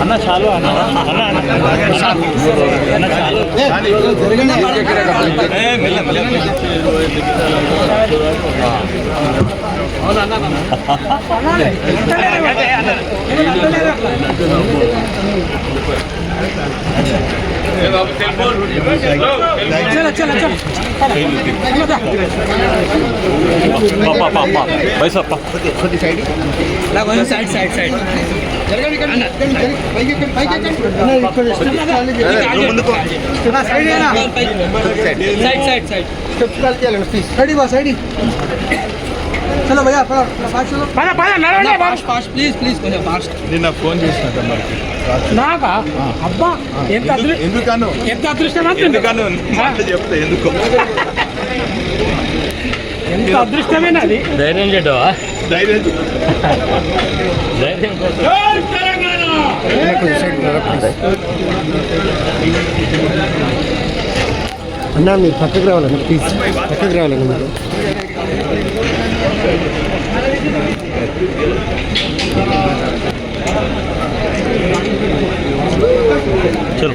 అన్న చాలు అన్న. అన్న అన్న చాలు ఏ, మెల్ల, మెల్ల, మెల్ల. పా, పా, పా, పా. పైసా, పా. Side side side side side side side బా సైడ్ చలో భయ్యా ఫాస్ట్ చలో. పద పద నడవండి ఫాస్ట్ ఫాస్ట్ ప్లీజ్ ప్లీజ్ కొంచెం ఫాస్ట్ నిన్న ఫోన్ చేసిన తమ్ముడికి. నాకా? అబ్బా ఎంత అదృ- ఎందుకను? ఎంత చెప్తే ఎందుకు? ధైర్యం కోసం. అన్నా మీరు పక్కకు రావాలన్నా ప్లీజ్ పక్కకు రావాలన్నా మీరు? చలో.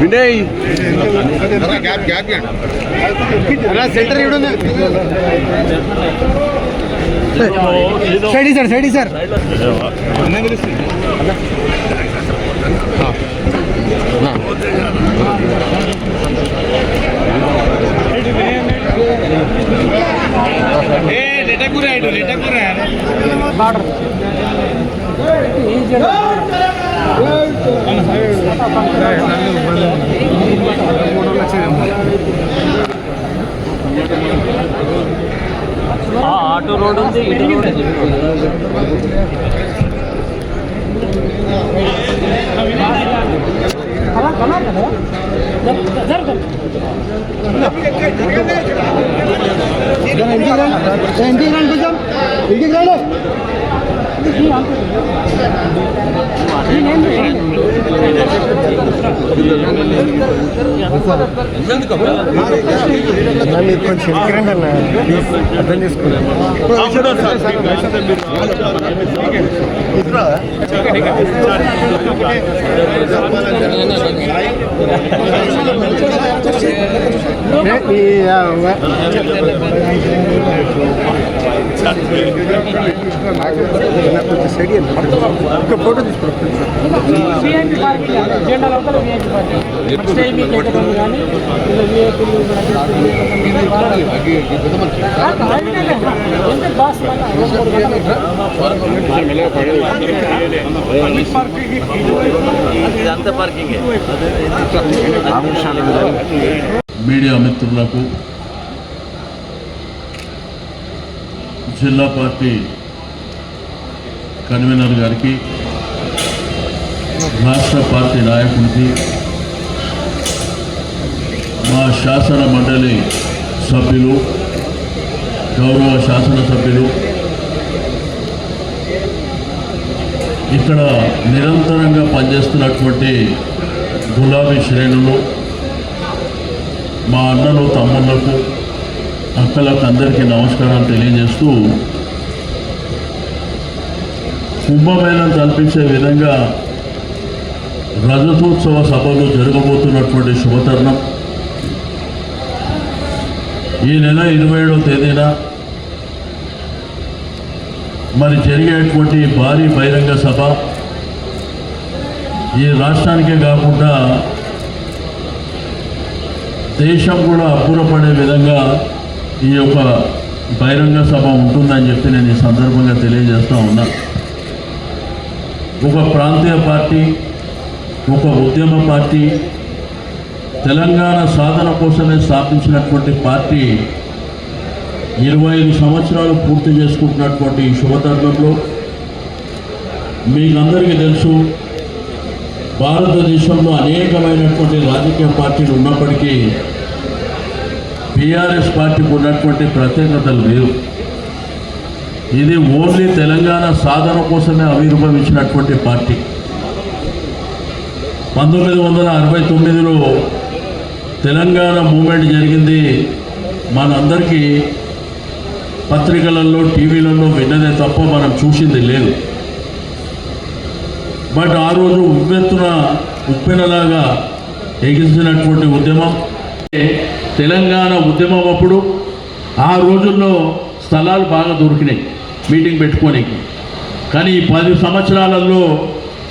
వినయ్ గ్యాప్ సెంటర్ ఇవ్వడం సైడ్ సార్ సైడ్ సార్ ఆ ఆటో రోడ్ ఉంది ఇటు రోడ్ ఉంది. ఇంటికి రండి ఇంటికి రండి కొంచెం ఇంటికి రండి అన్నా కొంచెం ఇంటికి అన్న ప్లీజ్ అర్థం చేసుకోండి ఫోటో ఇదంతా పార్కింగ్ మీడియా మిత్రులకు జిల్లా పార్టీ కన్వీనర్ గారికి రాష్ట్ర పార్టీ నాయకుడికి మా శాసన మండలి సభ్యులు గౌరవ శాసనసభ్యులు ఇక్కడ నిరంతరంగా పనిచేస్తున్నటువంటి గులాబీ శ్రేణులు మా అన్నలు తమ్ముళ్ళకు అక్కలకు అందరికీ నమస్కారాలు తెలియజేస్తూ కుంభమేళం కల్పించే విధంగా రజతోత్సవ సభలు జరగబోతున్నటువంటి శుభతరుణం. ఈ నెల ఇరవై ఏడవ తేదీన మరి జరిగేటువంటి భారీ బహిరంగ సభ ఈ రాష్ట్రానికే కాకుండా దేశం కూడా అబ్బురపడే విధంగా ఈ యొక్క బహిరంగ సభ ఉంటుందని చెప్పి నేను ఈ సందర్భంగా తెలియజేస్తూ ఉన్నా. ఒక ప్రాంతీయ పార్టీ ఒక ఉద్యమ పార్టీ తెలంగాణ సాధన కోసమే స్థాపించినటువంటి పార్టీ ఇరవై ఐదు సంవత్సరాలు పూర్తి చేసుకుంటున్నటువంటి ఈ శుభతరుణంలో మీకందరికీ తెలుసు భారతదేశంలో అనేకమైనటువంటి రాజకీయ పార్టీలు ఉన్నప్పటికీ టీఆర్ఎస్ పార్టీకి ఉన్నటువంటి ప్రత్యేకతలు లేవు ఇది ఓన్లీ తెలంగాణ సాధన కోసమే ఆవిర్భవించినటువంటి పార్టీ. పంతొమ్మిది వందల అరవై తొమ్మిదిలో తెలంగాణ మూమెంట్ జరిగింది. మనందరికీ పత్రికలలో టీవీలలో విన్నదే తప్ప మనం చూసింది లేదు. బట్ ఆ రోజు ఉవ్వెత్తున ఉప్పెనలాగా ఎగిసినటువంటి ఉద్యమం. తెలంగాణ ఉద్యమం అప్పుడు ఆ రోజుల్లో స్థలాలు బాగా దొరికినాయి మీటింగ్ పెట్టుకోనికి. కానీ ఈ పది సంవత్సరాలలో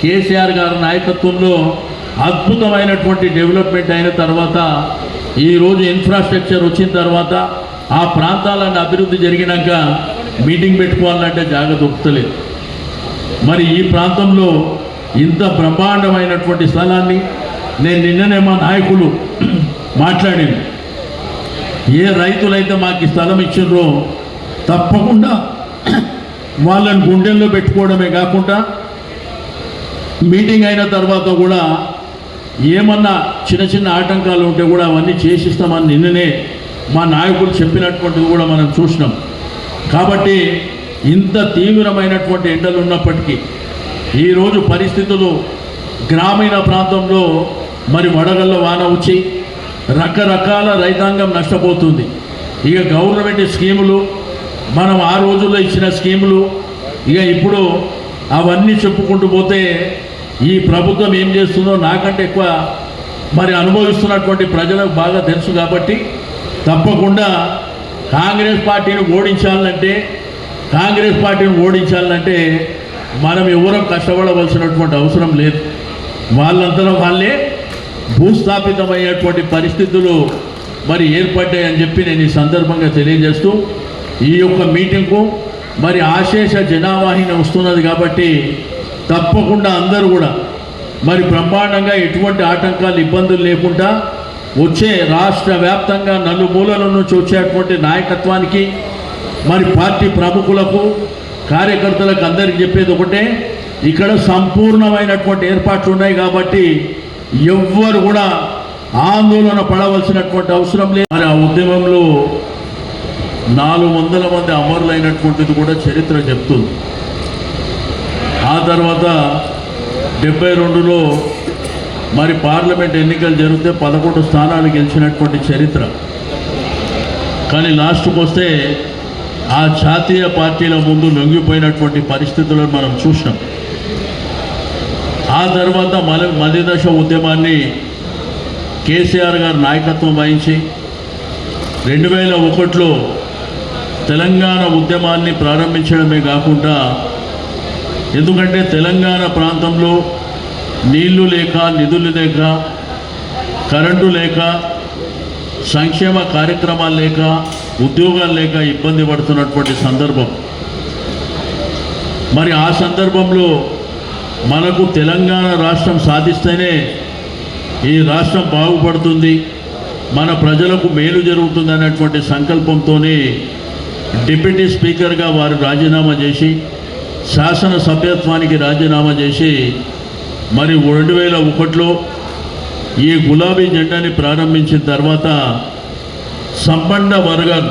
కేసీఆర్ గారి నాయకత్వంలో అద్భుతమైనటువంటి డెవలప్మెంట్ అయిన తర్వాత ఈరోజు ఇన్ఫ్రాస్ట్రక్చర్ వచ్చిన తర్వాత ఆ ప్రాంతాలను అభివృద్ధి జరిగినాక మీటింగ్ పెట్టుకోవాలంటే జాగ్రత్త దొరుకుతలేదు మరి ఈ ప్రాంతంలో ఇంత బ్రహ్మాండమైనటువంటి స్థలాన్ని నేను నిన్ననే మా నాయకులు మాట్లాడింది ఏ రైతులైతే మాకు స్థలం ఇచ్చిండ్రో తప్పకుండా వాళ్ళని గుండెల్లో పెట్టుకోవడమే కాకుండా మీటింగ్ అయిన తర్వాత కూడా ఏమన్నా చిన్న చిన్న ఆటంకాలు ఉంటే కూడా అవన్నీ చేసిస్తామని నిన్ననే మా నాయకులు చెప్పినటువంటిది కూడా మనం చూసినాం. కాబట్టి ఇంత తీవ్రమైనటువంటి ఎండలు ఉన్నప్పటికీ ఈరోజు పరిస్థితులు గ్రామీణ ప్రాంతంలో మరి వడగళ్ళ వాన వచ్చి రకరకాల రైతాంగం నష్టపోతుంది. ఇక గవర్నమెంట్ స్కీములు మనం ఆ రోజుల్లో ఇచ్చిన స్కీములు ఇక ఇప్పుడు అవన్నీ చెప్పుకుంటూ పోతే ఈ ప్రభుత్వం ఏం చేస్తుందో నాకంటే ఎక్కువ మరి అనుభవిస్తున్నటువంటి ప్రజలకు బాగా తెలుసు కాబట్టి తప్పకుండా కాంగ్రెస్ పార్టీని ఓడించాలంటే కాంగ్రెస్ పార్టీని ఓడించాలంటే మనం ఎవరం కష్టపడవలసినటువంటి అవసరం లేదు. వాళ్ళంతా వాళ్ళే భూస్థాపితమయ్యేటువంటి పరిస్థితులు మరి ఏర్పడ్డాయని చెప్పి నేను ఈ సందర్భంగా తెలియజేస్తూ ఈ యొక్క మీటింగ్కు మరి ఆశేష జనావాహిని వస్తున్నది కాబట్టి తప్పకుండా అందరూ కూడా మరి బ్రహ్మాండంగా ఎటువంటి ఆటంకాలు ఇబ్బందులు లేకుండా వచ్చే రాష్ట్ర వ్యాప్తంగా నలుమూలల నుంచి వచ్చేటువంటి నాయకత్వానికి మరి పార్టీ ప్రముఖులకు కార్యకర్తలకు అందరికి చెప్పేది ఒకటే ఇక్కడ సంపూర్ణమైనటువంటి ఏర్పాట్లు ఉన్నాయి కాబట్టి ఎవ్వరు కూడా ఆందోళన పడవలసినటువంటి అవసరం లేదు. మరి ఆ ఉద్యమంలో నాలుగు వందల మంది అమరులైనటువంటిది కూడా చరిత్ర చెప్తుంది. ఆ తర్వాత డెబ్బై రెండులో మరి పార్లమెంట్ ఎన్నికలు జరిగితే పదకొండు స్థానాలు గెలిచినటువంటి చరిత్ర. కానీ లాస్ట్కి వస్తే ఆ జాతీయ పార్టీల ముందు లొంగిపోయినటువంటి పరిస్థితులను మనం చూసినాం. ఆ తర్వాత మల మలిదశ ఉద్యమాన్ని కేసీఆర్ గారు నాయకత్వం వహించి రెండు వేల ఒకటిలో తెలంగాణ ఉద్యమాన్ని ప్రారంభించడమే కాకుండా ఎందుకంటే తెలంగాణ ప్రాంతంలో నీళ్ళు లేక నిధులు లేక కరెంటు లేక సంక్షేమ కార్యక్రమాలు లేక ఉద్యోగాలు లేక ఇబ్బంది పడుతున్నటువంటి సందర్భం. మరి ఆ సందర్భంలో మనకు తెలంగాణ రాష్ట్రం సాధిస్తేనే ఈ రాష్ట్రం బాగుపడుతుంది మన ప్రజలకు మేలు జరుగుతుంది అనేటువంటి సంకల్పంతోనే డిప్యూటీ స్పీకర్గా వారు రాజీనామా చేసి శాసన సభ్యత్వానికి రాజీనామా చేసి మరి రెండు వేల ఒకటిలో ఈ గులాబీ జెండాని ప్రారంభించిన తర్వాత సంబంధ వర్గాలు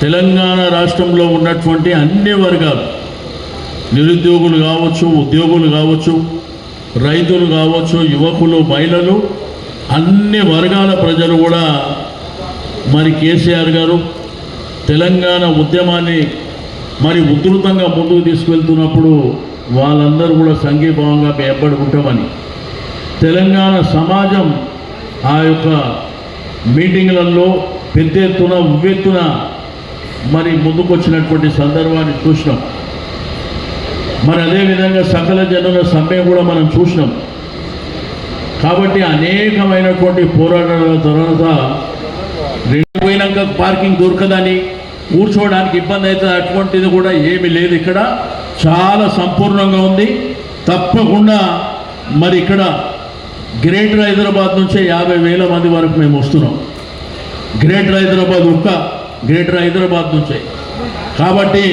తెలంగాణ రాష్ట్రంలో ఉన్నటువంటి అన్ని వర్గాలు నిరుద్యోగులు కావచ్చు ఉద్యోగులు కావచ్చు రైతులు కావచ్చు యువకులు మహిళలు అన్ని వర్గాల ప్రజలు కూడా మరి కేసీఆర్ గారు తెలంగాణ ఉద్యమాన్ని మరి ఉధృతంగా ముందుకు తీసుకెళ్తున్నప్పుడు వాళ్ళందరూ కూడా సంఘీభావంగా మేము ఉంటామని తెలంగాణ సమాజం ఆ యొక్క మీటింగ్లలో పెద్ద ఎత్తున ఉవ్వెత్తున మరి ముందుకొచ్చినటువంటి సందర్భాన్ని చూసినాం. మరి అదేవిధంగా సకల జనుల సమ్మె కూడా మనం చూసినాం. కాబట్టి అనేకమైనటువంటి పోరాటాల తర్వాత రెండు పోయినాక పార్కింగ్ దొరకదని కూర్చోవడానికి ఇబ్బంది అవుతుంది అటువంటిది కూడా ఏమీ లేదు ఇక్కడ. చాలా సంపూర్ణంగా ఉంది. తప్పకుండా మరి ఇక్కడ గ్రేటర్ హైదరాబాద్ నుంచే యాభై వేల మంది వరకు మేము వస్తున్నాం. గ్రేటర్ హైదరాబాద్ ఒక్క గ్రేటర్ హైదరాబాద్ నుంచే. కాబట్టి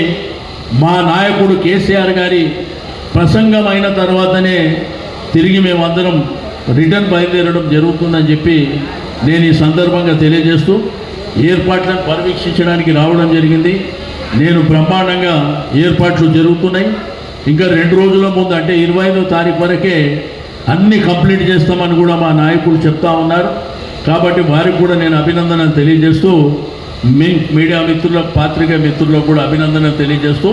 మా నాయకుడు కేసీఆర్ గారి ప్రసంగం అయిన తర్వాతనే తిరిగి మేమందరం రిటర్న్ బయలుదేరడం జరుగుతుందని చెప్పి నేను ఈ సందర్భంగా తెలియజేస్తూ ఏర్పాట్లను పర్యవేక్షించడానికి రావడం జరిగింది. నేను బ్రహ్మాండంగా ఏర్పాట్లు జరుగుతున్నాయి. ఇంకా రెండు రోజుల ముందు అంటే ఇరవై ఐదో తారీఖు వరకే అన్ని కంప్లీట్ చేస్తామని కూడా మా నాయకులు చెప్తా ఉన్నారు. కాబట్టి వారికి కూడా నేను అభినందనలు తెలియజేస్తూ మీ మీడియా మిత్రుల పాత్రికేయ మిత్రులకు కూడా అభినందన తెలియజేస్తూ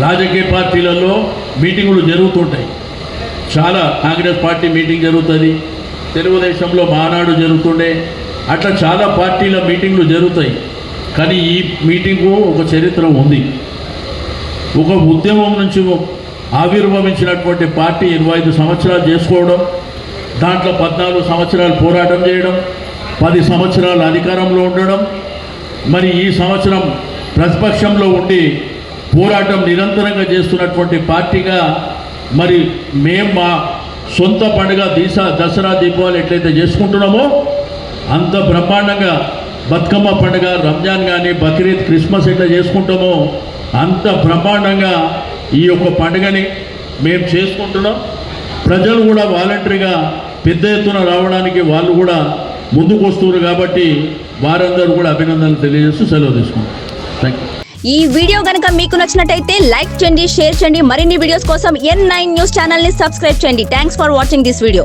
రాజకీయ పార్టీలలో మీటింగులు జరుగుతుంటాయి. చాలా కాంగ్రెస్ పార్టీ మీటింగ్ జరుగుతుంది. తెలుగుదేశంలో మానాడు జరుగుతుండే. అట్లా చాలా పార్టీల మీటింగ్లు జరుగుతాయి. కానీ ఈ మీటింగు ఒక చరిత్ర ఉంది. ఒక ఉద్యమం నుంచి ఆవిర్భవించినటువంటి పార్టీ ఇరవై ఐదు సంవత్సరాలు చేసుకోవడం దాంట్లో పద్నాలుగు సంవత్సరాలు పోరాటం చేయడం పది సంవత్సరాలు అధికారంలో ఉండడం మరి ఈ సంవత్సరం ప్రతిపక్షంలో ఉండి పోరాటం నిరంతరంగా చేస్తున్నటువంటి పార్టీగా మరి మేము మా సొంత పండుగ దీసా దసరా దీపావళి ఎట్లయితే చేసుకుంటున్నామో అంత బ్రహ్మాండంగా బతుకమ్మ పండుగ రంజాన్ కానీ బక్రీద్ క్రిస్మస్ ఎట్లా చేసుకుంటామో అంత బ్రహ్మాండంగా ఈ యొక్క పండుగని మేము చేసుకుంటున్నాం. ప్రజలు కూడా వాలంటరీగా పెద్ద ఎత్తున రావడానికి వాళ్ళు కూడా ముందుకు వస్తున్నారు కాబట్టి వారందరూ కూడా అభినందనలు తెలియజేస్తూ సెలవు తీసుకుంటాం. థ్యాంక్ యూ ఈ వీడియో గనక మీకు నచ్చినట్టయితే లైక్ చేయండి షేర్ చేయండి. మరిన్ని వీడియోస్ కోసం ఎన్ నైన్ న్యూస్ ఛానల్ని సబ్స్క్రైబ్ చేయండి. Thanks for watching this video